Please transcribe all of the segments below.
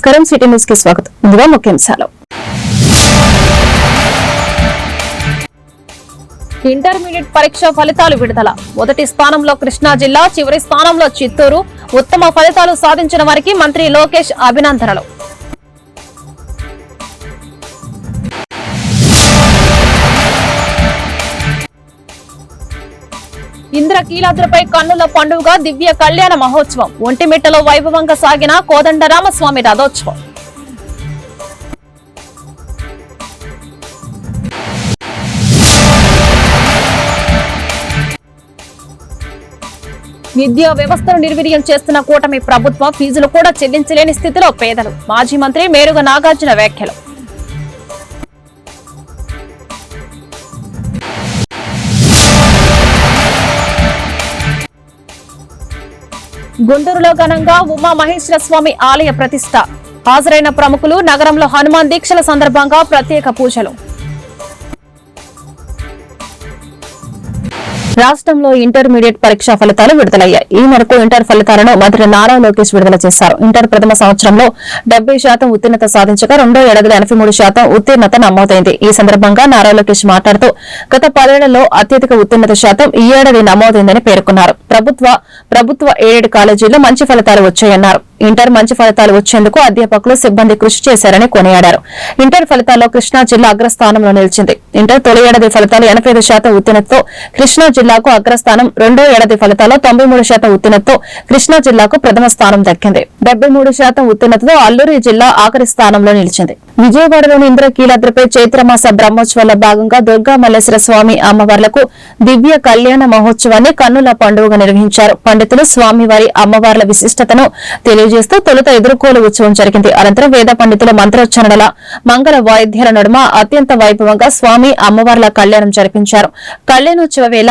నమస్కారం. సిటీ న్యూస్కి స్వాగతం. ముందుగా ముఖ్యాంశాలు. ఇంటర్మీడియట్ పరీక్ష ఫలితాలు విడుదల. మొదటి స్థానంలో కృష్ణా జిల్లా చివరి స్థానంలో చిత్తూరు. ఉత్తమ ఫలితాలు సాధించిన వారికి మంత్రి లోకేష్ అభినందనలు. ఇంద్రకీలాద్రిపై కన్నుల పండుగ దివ్య కళ్యాణ మహోత్సవం. ఒంటిమిట్టలో వైభవంగా సాగిన కోదండరామస్వామి రథోత్సవం. విద్యా వ్యవస్థను నిర్వీర్యం చేస్తున్న కూటమి ప్రభుత్వం ఫీజులు కూడా చెల్లించలేని స్థితిలో పేదలు. మాజీ మంత్రి మేరుగ నాగార్జున వ్యాఖ్యలు. గుంటూరులో ఘనంగా ఉమా మహేశ్వర స్వామి ఆలయ ప్రతిష్ట. హాజరైన ప్రముఖులు నగరంలో హనుమాన్ దీక్షల సందర్భంగా ప్రత్యేక పూజలు. రాష్ట్రంలో ఇంటర్మీడియట్ పరీక్షా ఫలితాలు విడుదలయ్యాయి. ఈ మేరకు ఇంటర్ ఫలితాలను మంత్రి నారా లోకేష్ విడుదల చేశారు. ఇంటర్ ప్రథమ సంవత్సరంలో డెబ్బై శాతం ఉత్తీర్ణత సాధించగా రెండో ఏడాదిలో ఎనభై మూడు శాతం ఉత్తీర్ణత నమోదైంది. ఈ సందర్భంగా నారా లోకేష్ మాట్లాడుతూ గత పదేళ్ళలో అత్యధిక ఉత్తీర్ణత శాతం ఈ ఏడాది నమోదైందని పేర్కొన్నారు. ప్రభుత్వ ప్రభుత్వ ఎయిడెడ్ కాలేజీల్లో మంచి ఫలితాలు వచ్చాయన్నారు. ఇంటర్ మంచి ఫలితాలు వచ్చేందుకు అధ్యాపకులు సిబ్బంది కృషి చేశారని కొనియాడారు. ఇంటర్ ఫలితాల్లో కృష్ణా జిల్లా అగ్రస్థానంలో నిలిచింది. ఇంటర్ తొలి ఏడాది ఫలితాలు ఎనభై శాతం ఉత్తీర్ణతతో కృష్ణా జిల్లాకు అగ్రస్థానం రెండో ఏడాది ఫలితాల్లో తొంభై మూడు శాతం ఉత్తీర్ణతతో కృష్ణా జిల్లాకు ప్రథమ స్థానం దక్కింది. డెబ్బై మూడు శాతం ఉత్తీర్ణతతో అల్లూరి జిల్లా ఆఖరి స్థానంలో నిలిచింది. విజయవాడలోని ఇంద్రకీలాద్రిపై చైత్రమాస బ్రహ్మోత్సవాల్లో భాగంగా దుర్గా మల్లేశ్వర స్వామి అమ్మవార్లకు దివ్య కళ్యాణ మహోత్సవాన్ని కన్నుల పండుగగా నిర్వహించారు. పండితులు స్వామివారి అమ్మవార్ల విశిష్టతను తెలియజేస్తూ తొలుత ఎదుర్కోలు ఉత్సవం జరిగింది. అనంతరం వేద పండితుల మంత్రోచ్చరణల మంగళ వాయిద్యాల నడుమ అత్యంత వైభవంగా స్వామి అమ్మవార్ల కళ్యాణం జరిపించారు. కళ్యాణోత్సవ వేళ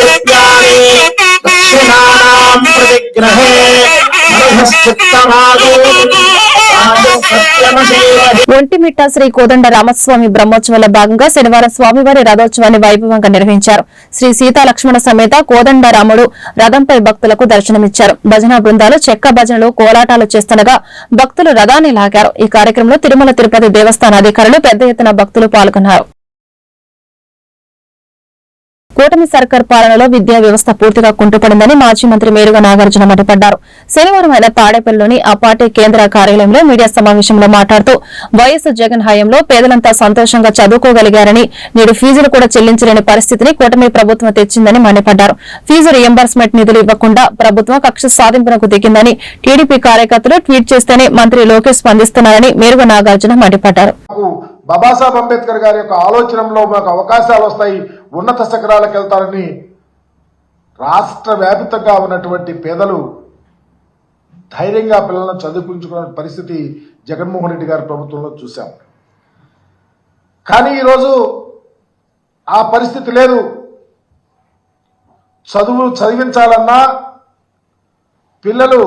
దృత్యాని దక్షిణానాం ఒంటిమిట్ట శ్రీ కోదండ రామస్వామి బ్రహ్మోత్సవాల భాగంగా శనివారం స్వామివారి రథోత్సవాన్ని వైభవంగా నిర్వహించారు. శ్రీ సీతా లక్ష్మణ సమేత కోదండ రాముడు రథంపై భక్తులకు దర్శనమిచ్చారు. భజన బృందాలు చెక్క భజనలు కోలాటాలు చేస్తుండగా భక్తులు రథాన్ని లాగారు. ఈ కార్యక్రమంలో తిరుమల తిరుపతి దేవస్థాన అధికారులు పెద్ద ఎత్తున భక్తులు పాల్గొన్నారు. కూటమి సర్కార్ పాలనలో విద్యా వ్యవస్థ పూర్తిగా కుంటుపడిందని మాజీ మంత్రి మేరుగా నాగార్జున మండిపడ్డారు. శనివారం ఆయన తాడేపల్లిలోని ఆ పార్టీ కేంద్ర కార్యాలయంలో మీడియా సమావేశంలో మాట్లాడుతూ వైఎస్ జగన్ హయాంలో పేదలంతా సంతోషంగా చదువుకోగలిగారని నేడు ఫీజులు కూడా చెల్లించలేని పరిస్థితిని కూటమి ప్రభుత్వం తెచ్చిందని మండిపడ్డారు. ఫీజు రియంబర్స్మెంట్ నిధులు ఇవ్వకుండా ప్రభుత్వం కక్ష సాధింపునకు దిగిందని టీడీపీ కార్యకర్తలు ట్వీట్ చేస్తేనే మంత్రి లోకేష్ స్పందిస్తున్నారని మేరుగా నాగార్జున మండిపడ్డారు. బాబాసాహెబ్ అంబేద్కర్ గారి యొక్క ఆలోచనలో మాకు అవకాశాలు వస్తాయి ఉన్నత శిఖరాలకు వెళ్తారని రాష్ట్ర వ్యాపితంగా ఉన్నటువంటి పేదలు ధైర్యంగా పిల్లలను చదివించుకునే పరిస్థితి జగన్మోహన్ రెడ్డి గారి ప్రభుత్వంలో చూశాం. కానీ ఈరోజు ఆ పరిస్థితి లేదు. చదువు చదివించాలన్నా పిల్లలు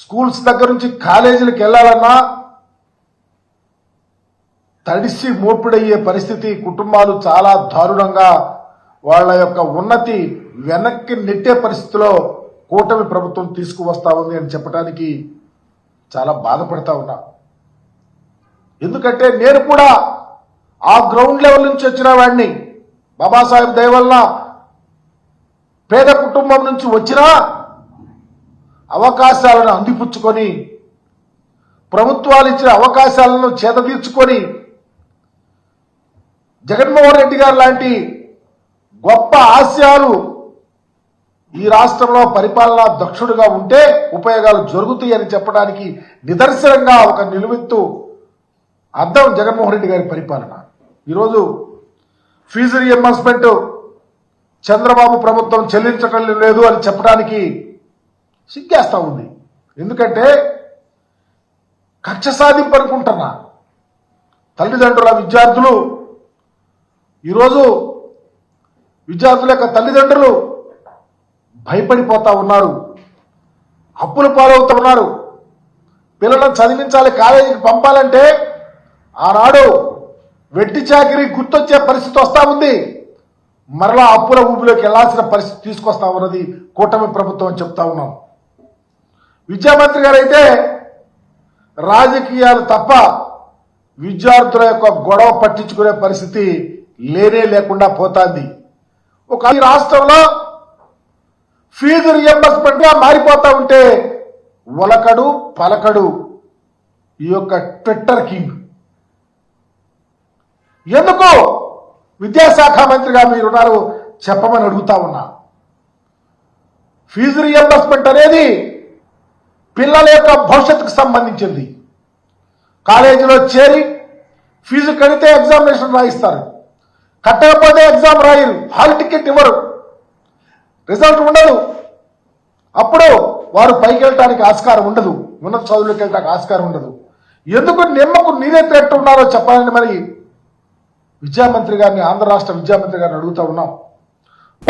స్కూల్స్ దగ్గర నుంచి కాలేజీలకు వెళ్ళాలన్నా తడిసి మోపిడయ్యే పరిస్థితి కుటుంబాలు చాలా దారుణంగా వాళ్ళ యొక్క ఉన్నతి వెనక్కి నెట్టే పరిస్థితిలో కూటమి ప్రభుత్వం తీసుకువస్తా ఉంది అని చెప్పడానికి చాలా బాధపడతా ఉన్నా. ఎందుకంటే నేను కూడా ఆ గ్రౌండ్ లెవెల్ నుంచి వచ్చిన వాడిని బాబాసాహెబ్ దయవల్ల పేద కుటుంబం నుంచి వచ్చినా అవకాశాలను అందిపుచ్చుకొని ప్రభుత్వాలు ఇచ్చిన అవకాశాలను చేతదీర్చుకొని జగన్మోహన్ రెడ్డి గారు లాంటి గొప్ప ఆశయాలు ఈ రాష్ట్రంలో పరిపాలనా దక్షుడుగా ఉంటే ఉపయోగాలు జరుగుతాయి అని చెప్పడానికి నిదర్శనంగా ఒక నిలువెత్తు అర్థం జగన్మోహన్ రెడ్డి గారి పరిపాలన. ఈరోజు ఫీజు రియంబర్స్మెంట్ చంద్రబాబు ప్రభుత్వం చెల్లించటం లేదు అని చెప్పడానికి సిగ్గేస్తా ఉంది. ఎందుకంటే కక్ష సాధింపు అనుకుంటున్నా తల్లిదండ్రుల విద్యార్థులు ఈరోజు విద్యార్థుల యొక్క తల్లిదండ్రులు భయపడిపోతా ఉన్నారు అప్పులు పాలవుతూ ఉన్నారు. పిల్లలను చదివించాలి కాలేజీకి పంపాలంటే ఆనాడు వెట్టి చాకిరి గుర్తొచ్చే పరిస్థితి వస్తూ ఉంది. మరలా అప్పుల ఊపిలోకి వెళ్ళాల్సిన పరిస్థితి తీసుకొస్తా ఉన్నది కూటమి ప్రభుత్వం అని చెప్తా ఉన్నాం. విద్యామంత్రి గారైతే రాజకీయాలు తప్ప విద్యార్థుల యొక్క గొడవ పట్టించుకునే పరిస్థితి లేనే లేకుండా పోతాంది. ఒక ఈ రాష్ట్రంలో ఫీజు రియంబర్స్మెంట్గా మారిపోతా ఉంటే ఒలకడు పలకడు ఈ యొక్క ట్విట్టర్ కింగ్. ఎందుకు విద్యాశాఖ మంత్రిగా మీరున్నారు చెప్పమని అడుగుతా ఉన్నా. ఫీజు రియంబర్స్మెంట్ అనేది పిల్లల యొక్క భవిష్యత్తుకు సంబంధించింది. కాలేజీలో చేరి ఫీజు కడితే ఎగ్జామినేషన్ రాయిస్తారు. కట్టకపోతే ఎగ్జామ్ రాయరు. హాల్ టికెట్ ఇవ్వరు. రిజల్ట్ ఉండదు. అప్పుడు వారు పైకి వెళ్ళటానికి ఆస్కారం ఉండదు. ఉన్నత చదువులకు వెళ్ళడానికి ఆస్కారం ఉండదు. ఎందుకు నిమ్మకు నీరెత్తేట్టు ఉన్నారో చెప్పాలని మరి విద్యామంత్రి గారిని ఆంధ్ర రాష్ట్ర విద్యామంత్రి గారిని అడుగుతా ఉన్నాం.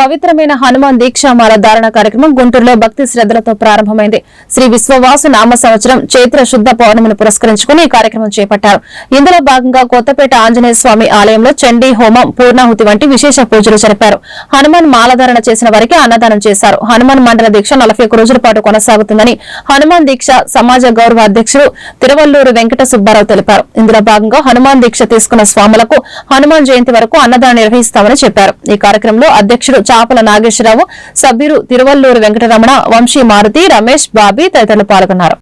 పవిత్రమైన హనుమాన్ దీక్షామాల ధారణ కార్యక్రమం గుంటూరులో భక్తి శ్రద్దలతో ప్రారంభమైంది. శ్రీ విశ్వవాసు నామ సంవత్సరం చైత్ర శుద్ధ పౌర్ణమిని పురస్కరించుకుని ఈ కార్యక్రమం చేపట్టారు. ఇందులో భాగంగా కొత్తపేట ఆంజనేయ స్వామి ఆలయంలో చండీ హోమం పూర్ణాహుతి వంటి విశేష పూజలు జరిపారు. హనుమాన్ మాలధారణ చేసిన వారికి అన్నదానం చేశారు. హనుమాన్ మండల దీక్ష నలభై రోజుల పాటు కొనసాగుతుందని హనుమాన్ దీక్ష సమాజ గౌరవ అధ్యక్షుడు తిరువల్లూరు వెంకట సుబ్బారావు తెలిపారు. ఇందులో భాగంగా హనుమాన్ దీక్ష తీసుకున్న స్వాములకు హనుమాన్ జయంతి వరకు అన్నదానం నిర్వహిస్తామని చెప్పారు. ఈ కార్యక్రమంలో అధ్యక్షుడు చాపల నాగేశ్వరరావు సభ్యులు తిరువల్లూరు వెంకటరమణ వంశీ మారుతి రమేష్ బాబీ తదితరులు పాల్గొన్నారు.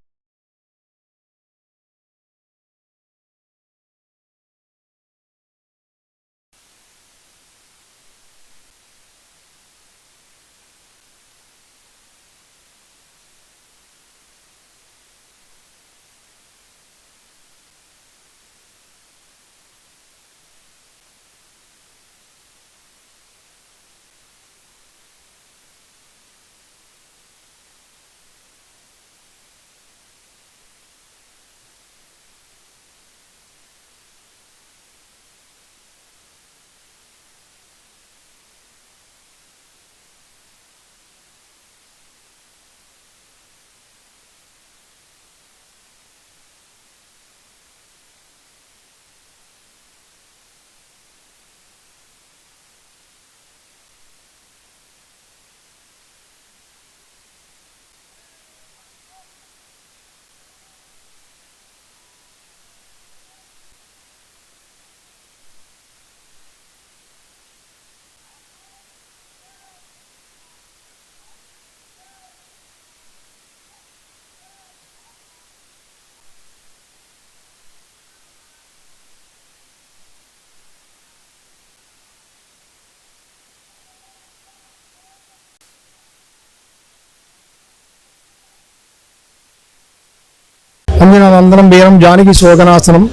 అంజనానందనం వీరం జానకి శోధనాసనం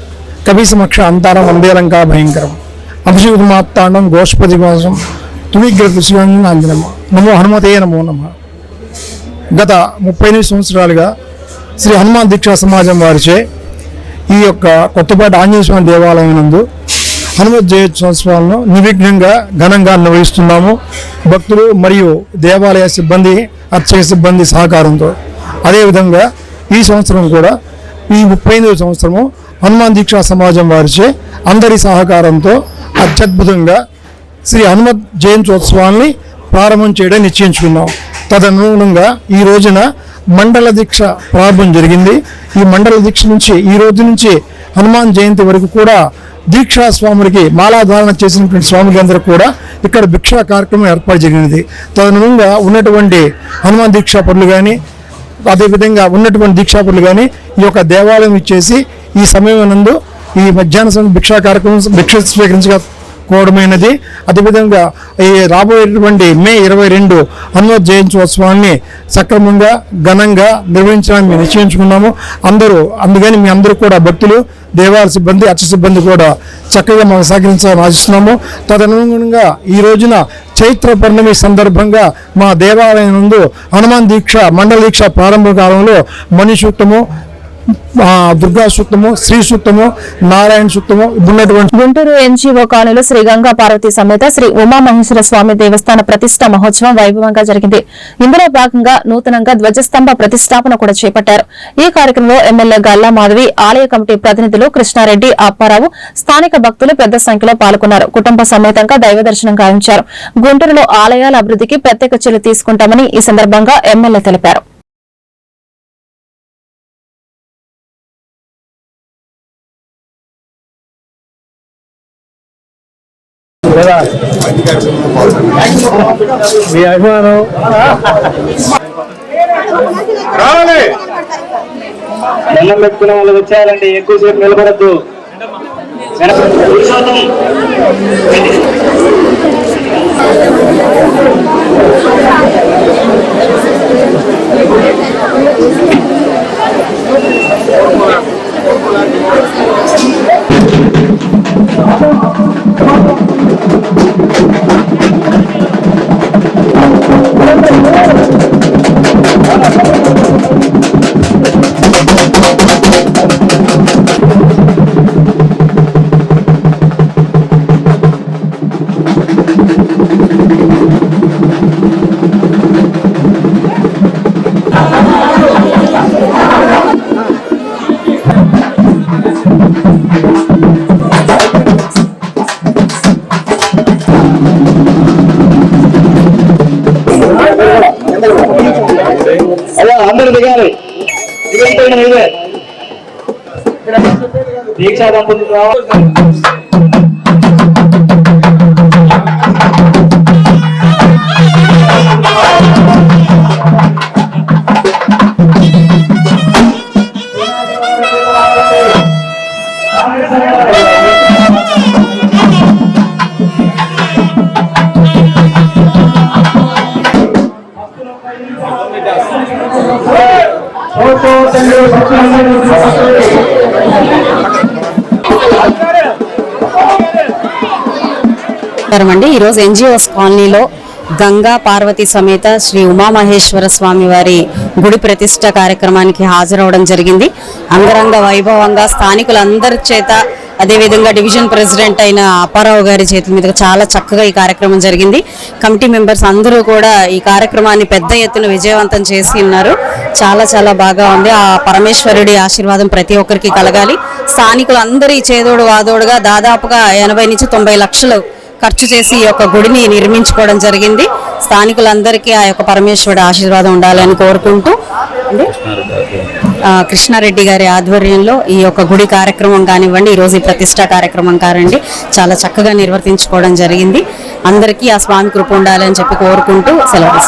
కవి సమక్ష అంతారం వందేలంకా భయంకరం. అభిషేకమాత్తాండం గోష్పతి కోసం తుణిగ్రత శివాంజనం నమో హనుమతే నమో నమ. గత ముప్పై ఎనిమిది సంవత్సరాలుగా శ్రీ హనుమాన్ దీక్షా సమాజం వారిచే ఈ యొక్క కొత్తపేట ఆంజనేయ స్వామి దేవాలయం నందు హనుమత్ జయోత్సవాలను నిర్విఘ్నంగా ఘనంగా నిర్వహిస్తున్నాము. భక్తులు మరియు దేవాలయ సిబ్బంది అర్చక సిబ్బంది సహకారంతో. అదేవిధంగా ఈ సంవత్సరం కూడా ఈ ముప్పై ఎనిమిదవ సంవత్సరము హనుమాన్ దీక్షా సమాజం వారిచే అందరి సహకారంతో అత్యద్భుతంగా శ్రీ హనుమత్ జయంత్యోత్సవాన్ని ప్రారంభం చేయడం నిశ్చయించుకున్నాం. తదనుగుణంగా ఈ రోజున మండల దీక్ష ప్రారంభం జరిగింది. ఈ మండల దీక్ష నుంచి ఈ రోజు నుంచి హనుమాన్ జయంతి వరకు కూడా దీక్షా స్వాములకి మాలాధారణ చేసినటువంటి స్వాములందరూ కూడా ఇక్కడ భిక్షా కార్యక్రమం ఏర్పాటు జరిగినది. తదనుగుణంగా ఉన్నటువంటి హనుమాన్ దీక్షా పనులు కానీ అదేవిధంగా ఉన్నటువంటి దీక్షాపరులు కానీ ఈ యొక్క దేవాలయం ఇచ్చేసి ఈ సమయం నందు ఈ మధ్యాహ్న సమయం భిక్షా కార్యక్రమం భిక్ష స్వీకరించగా స్వీకరించుకోవడమైనది అదేవిధంగా ఈ రాబోయేటువంటి మే ఇరవై రెండు హనుమత్ జయంత్యోత్సవాన్ని సక్రమంగా ఘనంగా నిర్వహించడానికి నిశ్చయించుకున్నాము. అందరూ అందుకని మీ అందరూ కూడా భక్తులు దేవాలయ సిబ్బంది అచ్చ సిబ్బంది కూడా చక్కగా మనం సహకరించాలని ఆశిస్తున్నాము. తదనుగుణంగా ఈ రోజున చైత్ర పౌర్ణమి సందర్భంగా మా దేవాలయం నందు హనుమాన్ దీక్ష మండల దీక్ష ప్రారంభ కాలంలో మణి దుర్గా సూక్తము శ్రీ సూక్తము నారాయణ సూక్తము ఉన్నటువంటి గుంటూరు ఎన్జీఓ కాలనీలో శ్రీ గంగా పార్వతి సమేత శ్రీ ఉమామహేశ్వర స్వామి దేవస్థాన ప్రతిష్ట మహోత్సవం వైభవంగా జరిగింది. ఇందులో భాగంగా నూతనంగా ధ్వజస్తంభ ప్రతిష్టాపన కూడా చేపట్టారు. ఈ కార్యక్రమంలో ఎమ్మెల్యే గల్లా మాధవి ఆలయ కమిటీ ప్రతినిధులు కృష్ణారెడ్డి అప్పారావు స్థానిక భక్తులు పెద్ద సంఖ్యలో పాల్గొన్నారు. కుటుంబ సమేతంగా దైవ దర్శనం గావించారు. గుంటూరులో ఆలయాల అభివృద్ధికి ప్రత్యేక చర్యలు తీసుకుంటామని ఈ సందర్భంగా ఎమ్మెల్యే తెలిపారు. మీ అభిమానం? దండం పెట్టుకునే వాళ్ళు వచ్చారండి ఎక్కువసేపు నిలబడద్దు. అయ్యా దీక్షా దంపతులు రావాలి. నమస్కారం అండి ఈరోజు ఎన్జిఓస్ కాలనీలో గంగా పార్వతి సమేత శ్రీ ఉమామహేశ్వర స్వామి వారి గుడి ప్రతిష్ట కార్యక్రమానికి హాజరవడం జరిగింది. అంగరంగ వైభవంగా స్థానికులందరి చేత అదేవిధంగా డివిజన్ ప్రెసిడెంట్ అయిన అప్పారావు గారి చేతుల మీదుగా చాలా చక్కగా ఈ కార్యక్రమం జరిగింది. కమిటీ మెంబర్స్ అందరూ కూడా ఈ కార్యక్రమాన్ని పెద్ద ఎత్తున విజయవంతం చేసి ఉన్నారు. చాలా చాలా బాగా ఉంది. ఆ పరమేశ్వరుడి ఆశీర్వాదం ప్రతి ఒక్కరికి కలగాలి. స్థానికులు అందరి చేదోడు వాదోడుగా దాదాపుగా ఎనభై నుంచి తొంభై లక్షలు ఖర్చు చేసి ఈ యొక్క గుడిని నిర్మించుకోవడం జరిగింది. స్థానికులందరికీ ఆ యొక్క పరమేశ్వరుడు ఆశీర్వాదం ఉండాలని కోరుకుంటూ కృష్ణారెడ్డి గారి ఆధ్వర్యంలో ఈ యొక్క గుడి కార్యక్రమం కానివ్వండి ఈ రోజు ఈ ప్రతిష్టా కార్యక్రమం కానివ్వండి చాలా చక్కగా నిర్వర్తించుకోవడం జరిగింది. అందరికీ ఆ స్వామి కృప ఉండాలని చెప్పి కోరుకుంటూ సెలవు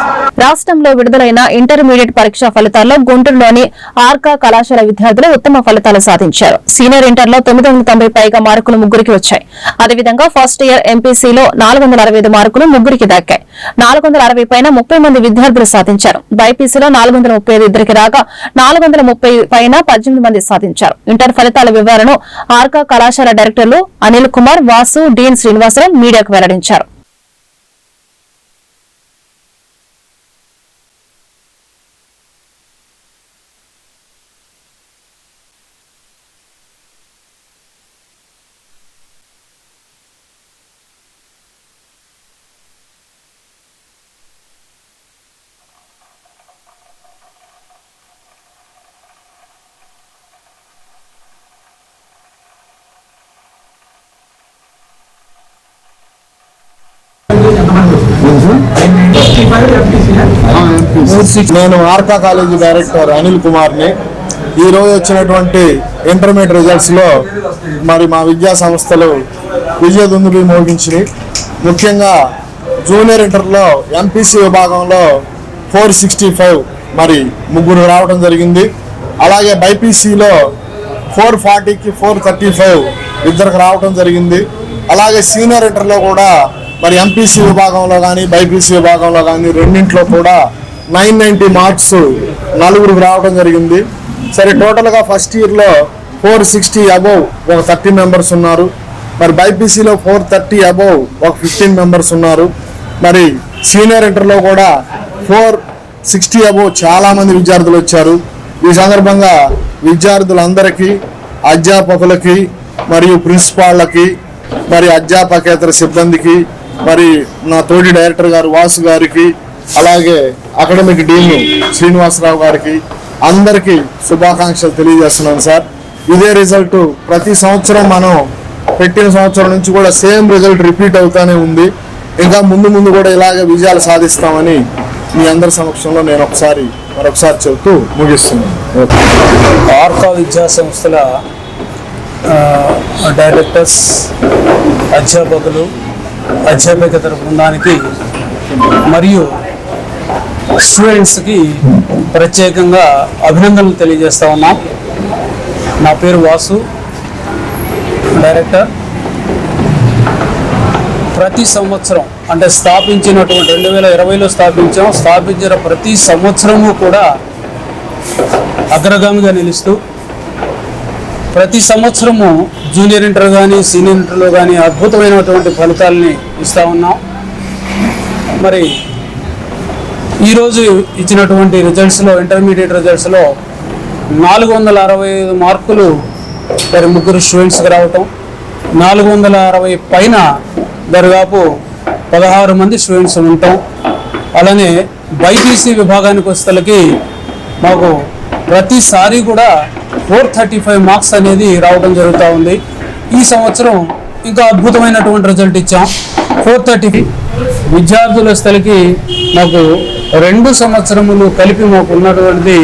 రాష్ట్రంలో విడుదలైన ఇంటర్మీడియట్ పరీక్షా ఫలితాల్లో గుంటూరులోని ఆర్కా కళాశాల విద్యార్థులు ఉత్తమ ఫలితాలు సాధించారు. సీనియర్ ఇంటర్లో తొమ్మిది వందల తొంభై పైగా మార్కులు ముగ్గురికి వచ్చాయి. అదేవిధంగా ఫస్ట్ ఇయర్ ఎంపీసీలో నాలుగు వందల అరవై ఐదు మార్కులు ముగ్గురికి దక్కాయి. నాలుగు వందల అరవై పైన ముప్పై మంది విద్యార్థులు సాధించారు. బైపీసీలో నాలుగు వందల ముప్పై ఐదు ఇద్దరికి రాగా నాలుగు వందల ముప్పై పైన పద్దెనిమిది మంది సాధించారు. ఇంటర్ ఫలితాల వివరణను ఆర్కా కళాశాల డైరెక్టర్లు అనిల్ కుమార్ వాసు డీన్ శ్రీనివాసరావు మీడియాకు వెల్లడించారు. నేను ఆర్కా కాలేజీ డైరెక్టర్ అనిల్ కుమార్ని. ఈరోజు వచ్చినటువంటి ఇంటర్మీడియట్ రిజల్ట్స్లో మరి మా విద్యా సంస్థలు విజయ దుందులు మోగించినాయి. ముఖ్యంగా జూనియర్ ఇంటర్లో ఎంపీసీ విభాగంలో ఫోర్ సిక్స్టీ ఫైవ్ మరి ముగ్గురు రావడం జరిగింది. అలాగే బైపీసీలో ఫోర్ ఫార్టీకి ఫోర్ థర్టీ ఫైవ్ ఇద్దరికి రావడం జరిగింది. అలాగే సీనియర్ ఇంటర్లో కూడా మరి ఎంపీసీ విభాగంలో కానీ బైపీసీ విభాగంలో కానీ రెండింట్లో కూడా నైన్ నైంటీ మార్క్స్ నలుగురికి రావడం జరిగింది. సరే టోటల్గా ఫస్ట్ ఇయర్లో ఫోర్ సిక్స్టీ అబోవ్ ఒక థర్టీ మెంబర్స్ ఉన్నారు. మరి బైపీసీలో ఫోర్ థర్టీ అబవ్ ఒక ఫిఫ్టీన్ మెంబర్స్ ఉన్నారు. మరి సీనియర్ ఇంటర్లో కూడా ఫోర్ సిక్స్టీ అబోవ్ చాలామంది విద్యార్థులు వచ్చారు. ఈ సందర్భంగా విద్యార్థులందరికీ అధ్యాపకులకి మరియు ప్రిన్సిపాళ్ళకి మరి అధ్యాపకేతర సిబ్బందికి మరి నా తోటి డైరెక్టర్ గారు వాసు గారికి అలాగే అకాడమిక్ డీన్ శ్రీనివాసరావు గారికి అందరికీ శుభాకాంక్షలు తెలియజేస్తున్నాను సార్ ఇదే రిజల్ట్ ప్రతి సంవత్సరం మనం పెట్టిన సంవత్సరం నుంచి కూడా సేమ్ రిజల్ట్ రిపీట్ అవుతానే ఉంది ఇంకా ముందు ముందు కూడా ఇలాగే విజయాలు సాధిస్తామని మీ అందరి సమక్షంలో నేను ఒకసారి మరొకసారి చెబుతూ ముగిస్తున్నాను ఓకే. ఆర్కా విద్యా సంస్థల డైరెక్టర్స్ అధ్యాపకులు అధ్యాపకేతర బృందానికి మరియు స్టూడెంట్స్కి ప్రత్యేకంగా అభినందనలు తెలియజేస్తా ఉన్నాం. నా పేరు వాసు డైరెక్టర్. ప్రతి సంవత్సరం అంటే స్థాపించినటువంటి రెండు వేల ఇరవైలో స్థాపించాం స్థాపించిన ప్రతి సంవత్సరము కూడా అగ్రగామిగా నిలుస్తూ ప్రతి సంవత్సరము జూనియర్ ఇంటర్ కానీ సీనియర్ ఇంటర్లో కానీ అద్భుతమైనటువంటి ఫలితాలని ఇస్తా ఉన్నాం. మరి ఈరోజు ఇచ్చినటువంటి రిజల్ట్స్లో ఇంటర్మీడియట్ రిజల్ట్స్లో నాలుగు వందల అరవై ఐదు మార్కులు మరి ముగ్గురు స్టూడెంట్స్కి రావటం నాలుగు వందల అరవై పైన దరిదాపు పదహారు మంది స్టూడెంట్స్ ఉంటాం అలానే బైపీసీ విభాగానికి వస్తలకి మాకు ప్రతిసారి కూడా ఫోర్ థర్టీ ఫైవ్ మార్క్స్ అనేది రావడం జరుగుతూ ఉంది. ఈ సంవత్సరం ఇంకా అద్భుతమైనటువంటి రిజల్ట్ ఇచ్చాం. ఫోర్ థర్టీ విద్యార్థుల స్థలికి మాకు రెండు సంవత్సరములు కలిపి మాకు ఉన్నటువంటిది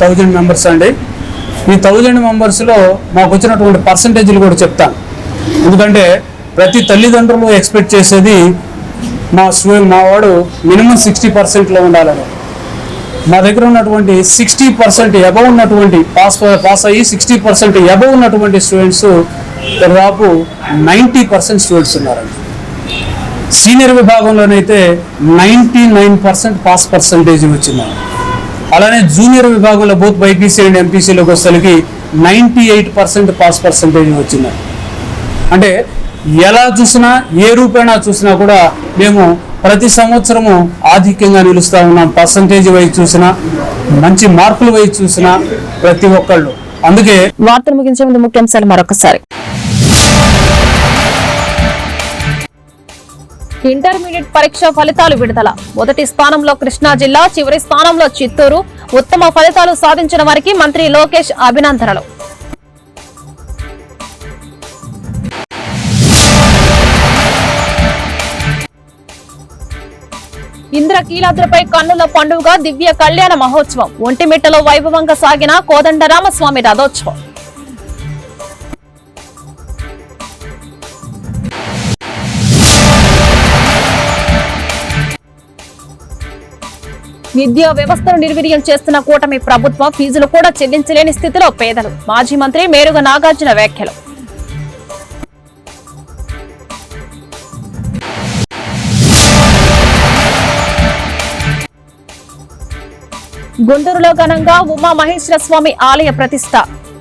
థౌజండ్ మెంబర్స్ అండి. ఈ థౌజండ్ మెంబర్స్లో మాకు వచ్చినటువంటి పర్సంటేజీలు కూడా చెప్తాను ఎందుకంటే ప్రతి తల్లిదండ్రులు ఎక్స్పెక్ట్ చేసేది మా స్టూడెంట్ మా వాడు మినిమం సిక్స్టీ పర్సెంట్లో ఉండాలని. మా దగ్గర ఉన్నటువంటి సిక్స్టీ పర్సెంట్ ఎబవ్ ఉన్నటువంటి పాస్ పాస్ అయ్యి సిక్స్టీ పర్సెంట్ ఎబవ్ ఉన్నటువంటి స్టూడెంట్స్ దాదాపు నైంటీ పర్సెంట్ స్టూడెంట్స్ ఉన్నారండి. Senior విభాగంలోనైతే ninety nine percent pass percentage వచ్చింది అలానే జూనియర్ విభాగంలో బోత్ బైపీసీ అండ్ ఎంపీసీలోకి వచ్చేసరికి ninety eight percent pass percentage వచ్చింది అంటే ఎలా చూసినా ఏ రూపేణా చూసినా కూడా మేము ప్రతి సంవత్సరము ఆధిక్యంగా నిలుస్తూ ఉన్నాం. పర్సంటేజ్ వైపు చూసినా మంచి మార్కుల వైపు చూసినా ప్రతి ఒక్కళ్ళు. అందుకే వార్తలు ముగించే ముందు ముఖ్యాంశాలు మరొకసారి. ఇంటర్మీడియట్ పరీక్ష ఫలితాలు విడుదల. మొదటి స్థానంలో కృష్ణా జిల్లా చివరి స్థానంలో చిత్తూరు. ఉత్తమ ఫలితాలు సాధించిన వారికి మంత్రి లోకేష్ అభినందనలు. ఇంద్రకీలాద్రిపై కన్నుల పండుగ దివ్య కళ్యాణ మహోత్సవం. ఒంటిమిట్టలో వైభవంగా సాగిన కోదండరామస్వామి రథోత్సవం. విద్యా వ్యవస్థను నిర్వీర్యం చేస్తున్న కూటమి ప్రభుత్వం ఫీజులు కూడా చెల్లించలేని స్థితిలో పేదలు. మాజీ మంత్రి మేరుగ నాగార్జున వ్యాఖ్యలు. గుంటూరులో ఘనంగా ఉమా మహేశ్వర స్వామి ఆలయ ప్రతిష్ట.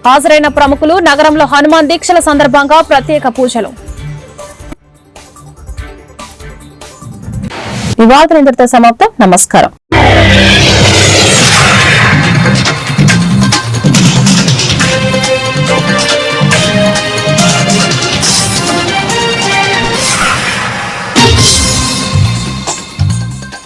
హాజరైన ప్రముఖులు నగరంలో హనుమాన్ దీక్షల సందర్భంగా ప్రత్యేక పూజలు. ఈ వార్తలు ఇంతటితో సమాప్తం. నమస్కారం.